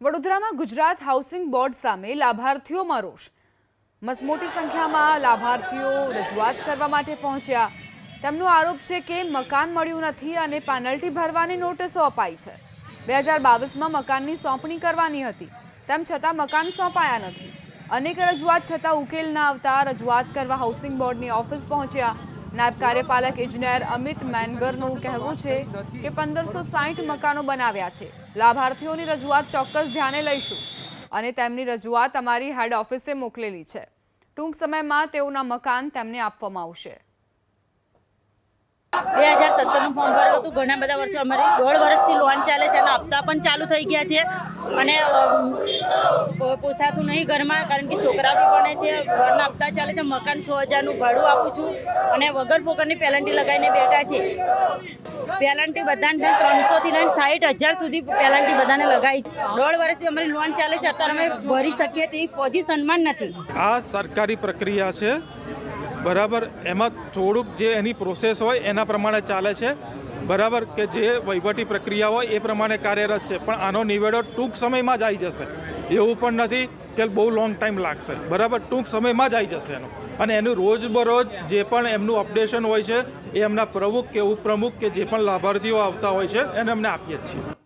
વડોદરામાં Gujarat housing board સામે લાભાર્થીઓમાં રોષ. મસમોટી સંખ્યામાં લાભાર્થીઓ રજૂઆત કરવા માટે પહોંચ્યા. તેમનો આરોપ છે કે મકાન મળ્યું નથી અને પેનલ્ટી ભરવાની નોટિસો અપાઈ છે. બે હજાર બાવીસમાં મકાનની સોંપણી કરવાની હતી. તેમ છતાં મકાન સોંપાયા નથી. અનેક રજૂઆત છતાં ઉકેલ ના આવતા રજૂઆત કરવા હાઉસિંગ બોર્ડની ઓફિસ પહોંચ્યા. નાયબ કાર્યપાલક ઇજનેર અમિત મેનગરનું કહેવું છે કે પંદરસો સાઠ મકાનો બનાવ્યા છે. લાભાર્થીઓની રજૂઆત ચોક્કસ ધ્યાને લઈશું અને તેમની રજૂઆત અમારી હેડ ઓફિસે મોકલેલી છે. ટૂંક સમયમાં તેઓના મકાન તેમને આપવામાં આવશે. બે હજાર સત્તરનું ફોર્મ ભરેલું હતું. ઘણા બધા વર્ષો અમારી દોઢ વર્ષથી લોન ચાલે છે અને હપ્તા પણ ચાલુ થઈ ગયા છે. અને પોસાતું નહીં ઘરમાં, કારણ કે છોકરા બી ભણે છે. ઘરના હપ્તા ચાલે છે. મકાન છ હજારનું ભાડું આપું છું. અને વગર પોકરની પેલન્ટી લગાવીને બેઠા છે. પેલન્ટી બધાને ત્રણસોથી લઈને સાઠ હજાર સુધી પેલન્ટી બધાને લગાવી દોઢ વર્ષથી અમારી લોન ચાલે છે. અત્યારે અમે ભરી શકીએ તેવી પોઝિશનમાં નથી. આ સરકારી પ્રક્રિયા છે. બરાબર, એમાં થોડુંક જે એની પ્રોસેસ હોય એના પ્રમાણે ચાલે છે. બરાબર, કે જે વહીવટી પ્રક્રિયા હોય એ પ્રમાણે કાર્યરત છે. પણ આનો નિવેડો ટૂંક સમયમાં જ આવી જશે. એવું પણ નથી કે બહુ લોંગ ટાઈમ લાગશે. બરાબર, ટૂંક સમયમાં જ આવી જશે એનું. અને એનું રોજબરોજ જે પણ એમનું અપડેશન હોય છે, એ એમના પ્રમુખ કે ઉપપ્રમુખ કે જે પણ લાભાર્થીઓ આવતા હોય છે, એને અમને આપીએ છીએ.